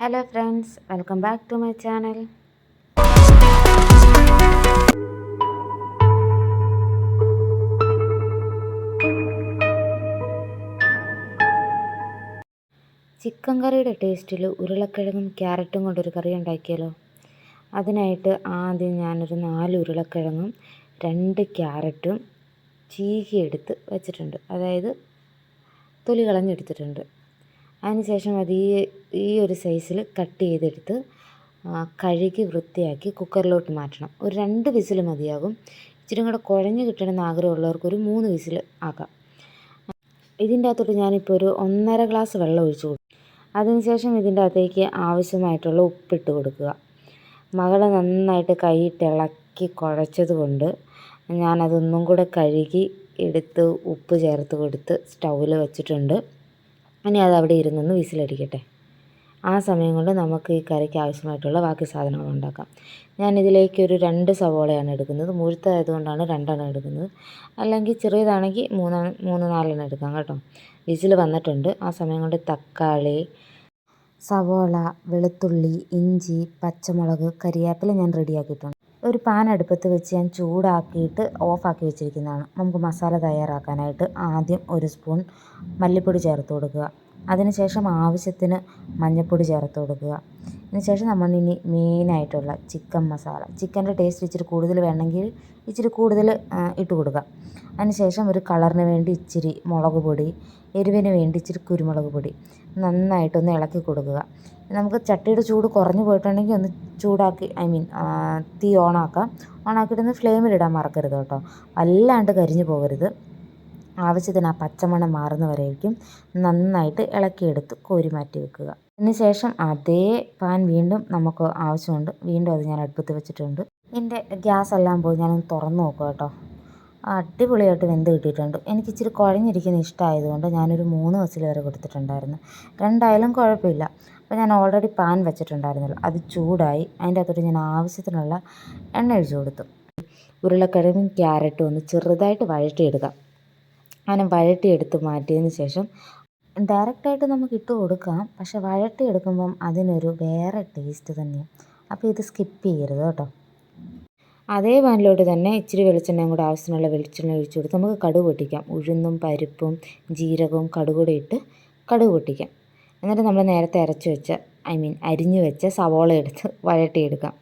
Hello friends welcome back to my channel chicken കറിയുടെ ടേസ്റ്റിൽ ഉരുളക്കിഴങ്ങും ക്യാരറ്റും കൊണ്ടൊരു കറി ഉണ്ടാക്കിയാലോ? അതിനായിട്ട് ആദ്യം ഞാനൊരു നാല് ഉരുളക്കിഴങ്ങും രണ്ട് ക്യാരറ്റും ചീകിയെടുത്ത് വെച്ചിട്ടുണ്ട്. അതായത് തൊലി കളഞ്ഞെടുത്തിട്ടുണ്ട്. അതിനുശേഷം അത് ഈ ഈ ഒരു സൈസിൽ കട്ട് ചെയ്തെടുത്ത് കഴുകി വൃത്തിയാക്കി കുക്കറിലോട്ട് മാറ്റണം. ഒരു രണ്ട് വിസിൽ മതിയാകും. ഇച്ചിരി കൂടെ കുഴഞ്ഞ് കിട്ടണമെന്ന് ആഗ്രഹമുള്ളവർക്ക് ഒരു മൂന്ന് വിസിൽ ആക്കാം. ഇതിന്റെ അകത്തോട്ട് ഞാനിപ്പോൾ ഒരു ഒന്നര ഗ്ലാസ് വെള്ളം ഒഴിച്ചു കൊടുക്കും അതിനുശേഷം ഇതിന്റെ അകത്തേക്ക് ആവശ്യമായിട്ടുള്ള ഉപ്പിട്ട് കൊടുക്കുക. മകളെ നന്നായിട്ട് കൈയിട്ട് ഇളക്കി കുഴച്ചത് കൊണ്ട് ഞാനതൊന്നും കൂടെ കഴുകി എടുത്ത് ഉപ്പ് ചേർത്ത് കൊടുത്ത് സ്റ്റൗവിൽ വെച്ചിട്ടുണ്ട്. ഇനി അത് അവിടെ ഇരുന്നൊന്ന് വിസിലടിക്കട്ടെ. ആ സമയം കൊണ്ട് നമുക്ക് ഈ കറിക്ക് ആവശ്യമായിട്ടുള്ള ബാക്കി സാധനങ്ങൾ ഉണ്ടാക്കാം. ഞാനിതിലേക്ക് ഒരു രണ്ട് സവോളയാണ് എടുക്കുന്നത്. മുഴുത്തതായതുകൊണ്ടാണ് രണ്ടെണ്ണം എടുക്കുന്നത്. അല്ലെങ്കിൽ ചെറിയതാണെങ്കിൽ മൂന്ന് മൂന്ന് നാലെണ്ണം എടുക്കാം കേട്ടോ. വിസിൽ വന്നിട്ടുണ്ട്. ആ സമയം കൊണ്ട് തക്കാളി സവോള വെളുത്തുള്ളി ഇഞ്ചി പച്ചമുളക് കരിയാപ്പില ഞാൻ റെഡിയാക്കിയിട്ടുണ്ട്. ഒരു പാൻ അടുപ്പത്ത് വെച്ച് ഞാൻ ചൂടാക്കിയിട്ട് ഓഫാക്കി വെച്ചിരിക്കുന്നതാണ്. നമുക്ക് മസാല തയ്യാറാക്കാനായിട്ട് ആദ്യം ഒരു സ്പൂൺ മല്ലിപ്പൊടി ചേർത്ത് കൊടുക്കുക. അതിനുശേഷം ആവശ്യത്തിന് മഞ്ഞൾപ്പൊടി ചേർത്ത് കൊടുക്കുക. അതിനുശേഷം നമ്മൾ ഇനി മെയിനായിട്ടുള്ള ചിക്കൻ മസാല. ചിക്കന്റെ ടേസ്റ്റ് ഇച്ചിരി കൂടുതൽ വേണമെങ്കിൽ ഇച്ചിരി കൂടുതൽ ഇട്ട് കൊടുക്കുക. അതിനുശേഷം ഒരു കളറിന് വേണ്ടി ഇച്ചിരി മുളക് പൊടി എരിവിന് വേണ്ടി ഇച്ചിരി കുരുമുളക് പൊടി നന്നായിട്ടൊന്ന് ഇളക്കി കൊടുക്കുക. നമുക്ക് ചട്ടിയുടെ ചൂട് കുറഞ്ഞു പോയിട്ടുണ്ടെങ്കിൽ ഒന്ന് ചൂടാക്കി ഐ മീൻ തീ ഓണാക്കാം. ഓണാക്കിയിട്ടൊന്ന് ഫ്ലെയിമിലിടാൻ മറക്കരുത് കേട്ടോ. വല്ലാണ്ട് കരിഞ്ഞു പോകരുത്. ആവശ്യത്തിന് ആ പച്ചമണം മാറുന്നവരേക്കും നന്നായിട്ട് ഇളക്കിയെടുത്ത് കോരി മാറ്റി വെക്കുക. അതിനുശേഷം അതേ പാൻ വീണ്ടും നമുക്ക് ആവശ്യമുണ്ട്. വീണ്ടും അത് ഞാൻ അടുപ്പത്ത് വെച്ചിട്ടുണ്ട്. എന്റെ ഗ്യാസ് എല്ലാം പോയി ഞാനൊന്ന് തുറന്ന് നോക്കുക കേട്ടോ. അടിപൊളിയായിട്ട് വെന്ത് കിട്ടിയിട്ടുണ്ട്. എനിക്ക് ഇച്ചിരി കുഴഞ്ഞിരിക്കുന്ന ഇഷ്ടമായതുകൊണ്ട് ഞാനൊരു മൂന്ന് വസിൽ വരെ കൊടുത്തിട്ടുണ്ടായിരുന്നു. രണ്ടായാലും കുഴപ്പമില്ല. അപ്പോൾ ഞാൻ ഓൾറെഡി പാൻ വെച്ചിട്ടുണ്ടായിരുന്നല്ലോ. അത് ചൂടായി അതിന്റെ അകത്തോട്ട് ഞാൻ ആവശ്യത്തിനുള്ള എണ്ണ ഒഴിച്ചു കൊടുത്തു. ഉരുളക്കിഴങ്ങും ക്യാരറ്റും ഒന്ന് ചെറുതായിട്ട് വഴറ്റിയെടുക്കാം. അങ്ങനെ വഴട്ടിയെടുത്ത് മാറ്റിയതിന് ശേഷം ഡയറക്റ്റായിട്ട് നമുക്ക് ഇട്ട് കൊടുക്കാം. പക്ഷെ വഴട്ടിയെടുക്കുമ്പം അതിനൊരു വേറെ ടേസ്റ്റ് തന്നെയാണ് അപ്പോൾ ഇത് സ്കിപ്പ് ചെയ്യരുത് കേട്ടോ. അതേ പാനിലോട്ട് തന്നെ ഇച്ചിരി വെളിച്ചെണ്ണയും കൂടെ ആവശ്യത്തിനുള്ള വെളിച്ചെണ്ണ ഒഴിച്ചു കൊടുത്ത് നമുക്ക് കടുക് പൊട്ടിക്കാം. ഉഴുന്നും പരിപ്പും ജീരകവും കടുകൂടെ ഇട്ട് കടുക് പൊട്ടിക്കാം. എന്നിട്ട് നമ്മൾ നേരത്തെ അരച്ചു വെച്ച ഐ മീൻ അരിഞ്ഞു വെച്ച സവോള എടുത്ത് വഴട്ടിയെടുക്കാം.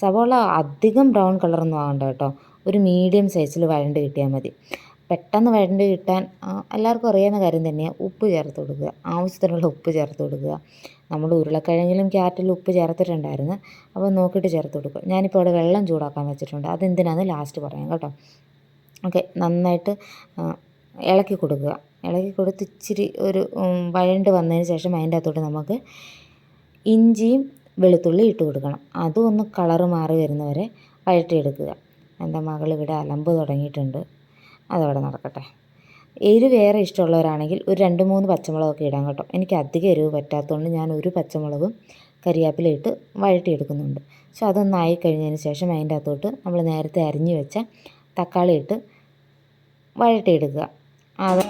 സവോള അധികം ബ്രൗൺ കളറൊന്നും ആകണ്ട കേട്ടോ. ഒരു മീഡിയം സൈസിൽ വഴണ്ട് കിട്ടിയാൽ മതി. പെട്ടെന്ന് വഴണ്ട് കിട്ടാൻ എല്ലാവർക്കും അറിയാവുന്ന കാര്യം തന്നെയാണ് ഉപ്പ് ചേർത്ത് കൊടുക്കുക. ആവശ്യത്തിനുള്ള ഉപ്പ് ചേർത്ത് കൊടുക്കുക. നമ്മൾ ഉരുളക്കിഴങ്ങിലും ക്യാരറ്റിലും ഉപ്പ് ചേർത്തിട്ടുണ്ടായിരുന്നു. അപ്പോൾ നോക്കിയിട്ട് ചേർത്ത് കൊടുക്കുക. ഞാനിപ്പോൾ അവിടെ വെള്ളം ചൂടാക്കാൻ വെച്ചിട്ടുണ്ട്. അതെന്തിനാന്ന് ലാസ്റ്റ് പറയാം കേട്ടോ. ഓക്കെ നന്നായിട്ട് ഇളക്കി കൊടുക്കുക. ഇളക്കി കൊടുത്ത് ഇച്ചിരി ഒരു വഴണ്ട് വന്നതിന് ശേഷം അതിന്റെ അകത്തോട്ട് നമുക്ക് ഇഞ്ചിയും വെളുത്തുള്ളി ഇട്ട് കൊടുക്കണം. അതും ഒന്ന് കളറ് മാറി വരുന്നവരെ വഴറ്റിയെടുക്കുക. എന്റെ മകൾ ഇവിടെ അലമ്പ് തുടങ്ങിയിട്ടുണ്ട്. അതവിടെ നടക്കട്ടെ. എരിവ് വേറെ ഇഷ്ടമുള്ളവരാണെങ്കിൽ ഒരു രണ്ട് മൂന്ന് പച്ചമുളകൊക്കെ ഇടാം കേട്ടോ. എനിക്ക് അധികം എരിവ് പറ്റാത്തതുകൊണ്ട് ഞാൻ ഒരു പച്ചമുളകും കരിയാപ്പില ഇട്ട് വഴറ്റിയെടുക്കുന്നുണ്ട്. പക്ഷെ അതൊന്നായി കഴിഞ്ഞതിന് ശേഷം അതിന്റെ അകത്തോട്ട് നമ്മൾ നേരത്തെ അരിഞ്ഞു വെച്ച തക്കാളി ഇട്ട് വഴട്ടിയെടുക്കുക അത്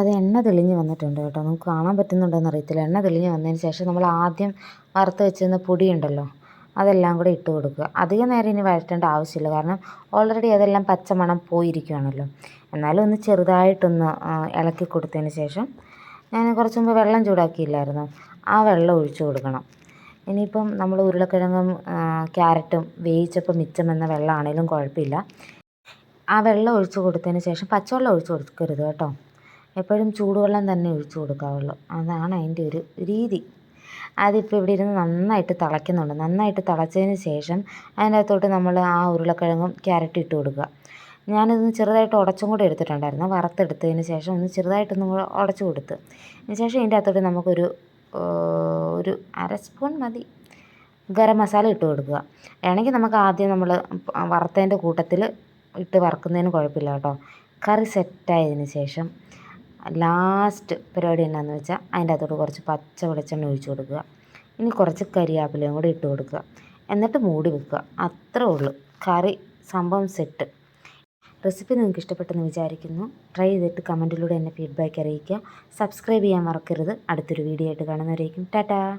അത് എണ്ണ തെളിഞ്ഞ് വന്നിട്ടുണ്ട് കേട്ടോ. നമുക്ക് കാണാൻ പറ്റുന്നുണ്ടോയെന്ന് അറിയത്തില്ല. എണ്ണ തെളിഞ്ഞ് വന്നതിന് ശേഷം നമ്മൾ ആദ്യം വറുത്ത് വെച്ചിരുന്ന പൊടിയുണ്ടല്ലോ അതെല്ലാം കൂടെ ഇട്ട് കൊടുക്കുക. അധികം നേരം ഇനി വഴറ്റേണ്ട ആവശ്യമില്ല. കാരണം ഓൾറെഡി അതെല്ലാം പച്ചമണം പോയിരിക്കുകയാണല്ലോ എന്നാലും ഒന്ന് ചെറുതായിട്ടൊന്ന് ഇളക്കി കൊടുത്തതിന് ശേഷം ഞാൻ കുറച്ച് മുമ്പ് വെള്ളം ചൂടാക്കിയില്ലായിരുന്നു? ആ വെള്ളം ഒഴിച്ചു കൊടുക്കണം. ഇനിയിപ്പം നമ്മൾ ഉരുളക്കിഴങ്ങും ക്യാരറ്റും വേവിച്ചപ്പോൾ മിച്ചം എന്ന വെള്ളമാണേലും കുഴപ്പമില്ല. ആ വെള്ളം ഒഴിച്ചു കൊടുത്തതിന് ശേഷം പച്ചവെള്ളം ഒഴിച്ചു കൊടുക്കരുത് കേട്ടോ. എപ്പോഴും ചൂടുവെള്ളം തന്നെ ഒഴിച്ചു കൊടുക്കാവുള്ളൂ അതാണ് അതിന്റെ ഒരു രീതി. അതിപ്പോൾ ഇവിടെ ഇരുന്ന് നന്നായിട്ട് തിളയ്ക്കുന്നുണ്ട്. നന്നായിട്ട് തിളച്ചതിന് ശേഷം അതിനകത്തോട്ട് നമ്മൾ ആ ഉരുളക്കിഴങ്ങും ക്യാരറ്റും ഇട്ട് കൊടുക്കുക. ഞാനിതൊന്ന് ചെറുതായിട്ട് ഉടച്ചും കൂടെ എടുത്തിട്ടുണ്ടായിരുന്നു. വറുത്തെടുത്തതിന് ശേഷം ഒന്ന് ചെറുതായിട്ടൊന്നും ഉടച്ചു കൊടുത്ത്. അതിന് ശേഷം ഇതിന്റെ അകത്തോട്ട് നമുക്കൊരു ഒരു അര സ്പൂൺ മതി. ഗരം മസാല ഇട്ട് കൊടുക്കുക. വേണമെങ്കിൽ നമുക്ക് ആദ്യം നമ്മൾ വറുത്തതിന്റെ കൂട്ടത്തിൽ ഇട്ട് വറുക്കുന്നതിന് കുഴപ്പമില്ല കേട്ടോ. കറി സെറ്റായതിന് ശേഷം ലാസ്റ്റ് പരിപാടി എന്നാന്ന് വെച്ചാൽ അതിന്റെ അകത്തോട്ട് കുറച്ച് പച്ച വെളിച്ചെണ്ണ ഒഴിച്ച് കൊടുക്കുക. ഇനി കുറച്ച് കരിയാപ്പിലയും കൂടി ഇട്ട് കൊടുക്കുക. എന്നിട്ട് മൂടി വെക്കുക. അത്രേ ഉള്ളൂ. കറി സംഭവം സെറ്റ് റെസിപ്പി നിങ്ങൾക്ക് ഇഷ്ടപ്പെട്ടെന്ന് വിചാരിക്കുന്നു. ട്രൈ ചെയ്തിട്ട് കമന്റിലൂടെ എന്നെ ഫീഡ്ബാക്ക് അറിയിക്കുക. സബ്സ്ക്രൈബ് ചെയ്യാൻ മറക്കരുത്. അടുത്തൊരു വീഡിയോ ആയിട്ട് കാണുന്നവരേക്കും. ടാറ്റാ.